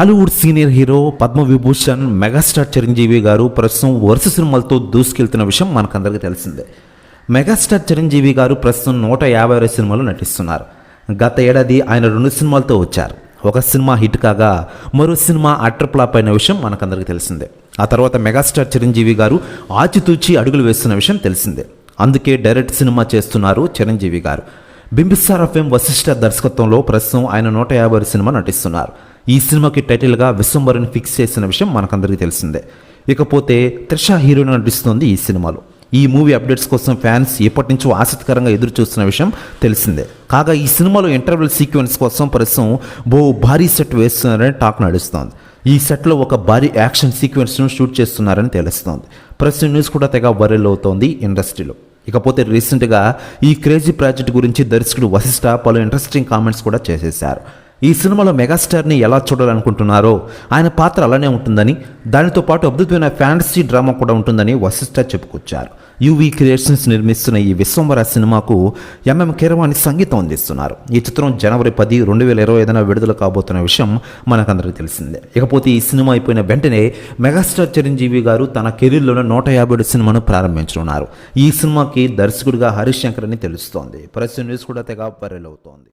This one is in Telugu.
Tollywood senior hero Padma Vibhushan megastar Chiranjeevi garu ప్రస్తుతం వరుస సినిమాలతో దూసుకెళ్తున్న విషయం మనకందరికీ తెలిసిందే. మెగాస్టార్ చిరంజీవి గారు ప్రస్తుతం నూట యాభై ఆరు సినిమాలు నటిస్తున్నారు. గత ఏడాది ఆయన రెండు సినిమాలతో వచ్చారు. ఒక సినిమా హిట్ కాగా మరో సినిమా అట్టర్ ఫ్లాప్ అయిన విషయం మనకందరికీ తెలిసిందే. ఆ తర్వాత మెగాస్టార్ చిరంజీవి గారు ఆచితూచి అడుగులు వేస్తున్న విషయం తెలిసిందే. అందుకే డైరెక్ట్ సినిమా చేస్తున్నారు చిరంజీవి గారు. బింబిసార్ ఎఫ్ఎం వశిష్ఠ దర్శకత్వంలో ప్రస్తుతం ఆయన నూట యాభై ఆరు సినిమా నటిస్తున్నారు. ఈ సినిమాకి టైటిల్గా విశ్వంబరిని ఫిక్స్ చేసిన విషయం మనకందరికీ తెలిసిందే. ఇకపోతే త్రిష హీరోయిన్ నటిస్తుంది ఈ సినిమాలో. ఈ మూవీ అప్డేట్స్ కోసం ఫ్యాన్స్ ఎప్పటి నుంచో ఆసక్తికరంగా ఎదురు చూస్తున్న విషయం తెలిసిందే. కాగా ఈ సినిమాలో ఇంటర్వెల్ సీక్వెన్స్ కోసం ప్రస్తుతం బో భారీ సెట్ వేస్తున్నారని టాక్ నడుస్తోంది. ఈ సెట్లో ఒక భారీ యాక్షన్ సీక్వెన్స్ను షూట్ చేస్తున్నారని తెలుస్తోంది. ప్రస్తుతం న్యూస్ కూడా తెగ వైరల్ అవుతోంది ఇండస్ట్రీలో. ఇకపోతే రీసెంట్గా ఈ క్రేజీ ప్రాజెక్ట్ గురించి దర్శకుడు వశిష్ఠ పలు ఇంట్రెస్టింగ్ కామెంట్స్ కూడా చేసేశారు. ఈ సినిమాలో మెగాస్టార్ని ఎలా చూడాలనుకుంటున్నారో ఆయన పాత్ర అలానే ఉంటుందని దానితో పాటు అద్భుతమైన ఫ్యాంటసీ డ్రామా కూడా ఉంటుందని వశిష్ఠ చెప్పుకొచ్చారు. యువీ క్రియేషన్స్ నిర్మిస్తున్న ఈ విశ్వంవర సినిమాకు ఎంఎం కీరవాణి సంగీతం అందిస్తున్నారు. ఈ చిత్రం జనవరి పది రెండు వేల ఇరవై ఐదున విడుదల కాబోతున్న విషయం మనకందరికీ తెలిసిందే. ఇకపోతే ఈ సినిమా అయిపోయిన వెంటనే మెగాస్టార్ చిరంజీవి గారు తన కెరీర్లోనే నూట యాభై ఏడు సినిమాను ప్రారంభించనున్నారు. ఈ సినిమాకి దర్శకుడిగా హరీష్ శంకర్ అని తెలుస్తోంది. ప్రెస్ న్యూస్ కూడా తెగ వైరల్ అవుతోంది.